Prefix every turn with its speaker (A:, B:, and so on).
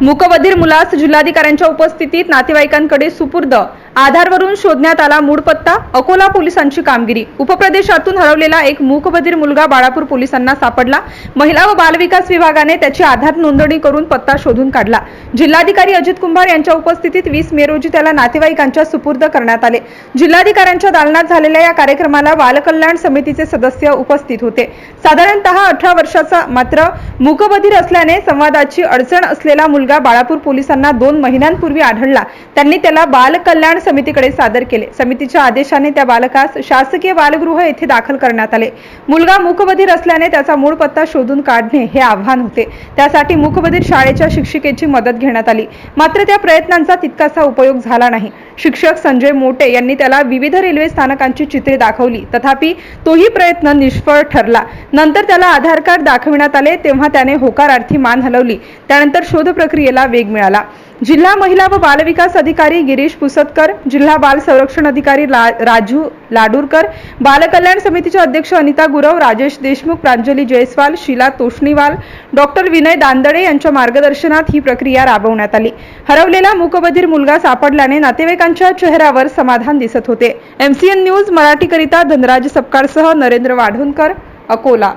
A: मुकबधीर मुलास जिल्हाधिकाऱ्यांच्या उपस्थितीत नातेवाईकांकडे सुपूर्द आधारवरून शोधण्यात आला मूळ पत्ता अकोला पोलिसांची कामगिरी. उपप्रदेशातून हरवलेला एक मूकबधीर मुलगा बाळापूर पोलिसांना सापडला. महिला व बालविकास विभागाने त्याची आधार नोंदणी करून पत्ता शोधून काढला. जिल्हाधिकारी अजित कुंभार यांच्या उपस्थितीत वीस मे रोजी त्याला नातेवाईकांच्या सुपूर्द करण्यात आले. जिल्हाधिकाऱ्यांच्या दालनात झालेल्या या कार्यक्रमाला बालकल्याण समितीचे सदस्य उपस्थित होते. साधारणतः अठरा वर्षाचा मात्र मूकबधीर असल्याने संवादाची अडचण असलेला मुलगा बाळापूर पोलिसांना दोन महिन्यांपूर्वी आढळला. त्यांनी त्याला बालकल्याण समितीकडे सादर केले. समितीच्या आदेशाने त्या बालकास शासकीय बालगृह येथे दाखल करण्यात आले. मुलगा मुकबधीर असल्याने त्याचा मूळ पत्ता शोधून काढणे हे आव्हान होते. त्यासाठी मुकबधीर शाळेच्या शिक्षिकेची मदत घेण्यात आली. मात्र त्या प्रयत्नांचा तितकासा उपयोग झाला नाही. शिक्षक संजय मोटे यांनी त्याला विविध रेल्वे स्थानकांची चित्रे दाखवली. तथापि तोही प्रयत्न निष्फळ ठरला. नंतर त्याला आधार कार्ड दाखविण्यात आले तेव्हा त्याने होकारार्थी मान हलवली. त्यानंतर शोध प्रक्रियेला वेग मिळाला. जिल्हा महिला व बालविकास अधिकारी गिरीश पुसतकर जिल्हा बाल संरक्षण अधिकारी ला- राजू लाडूरकर. बालकल्याण समितीचे अध्यक्ष अनिता गुरव राजेश देशमुख प्रांजली जयस्वाल शीला तोष्णीवाल डॉक्टर विनय दांदडे यांच्या मार्गदर्शनात ही प्रक्रिया राबवण्यात आली. हरवलेला मूकबधीर मुलगा सापडल्याने नातेवाईकांच्या चेहऱ्यावर समाधान दिसत होते. एमसीएन न्यूज मराठीकरिता धनराज सपकाळसह नरेंद्र वाढूनकर अकोला.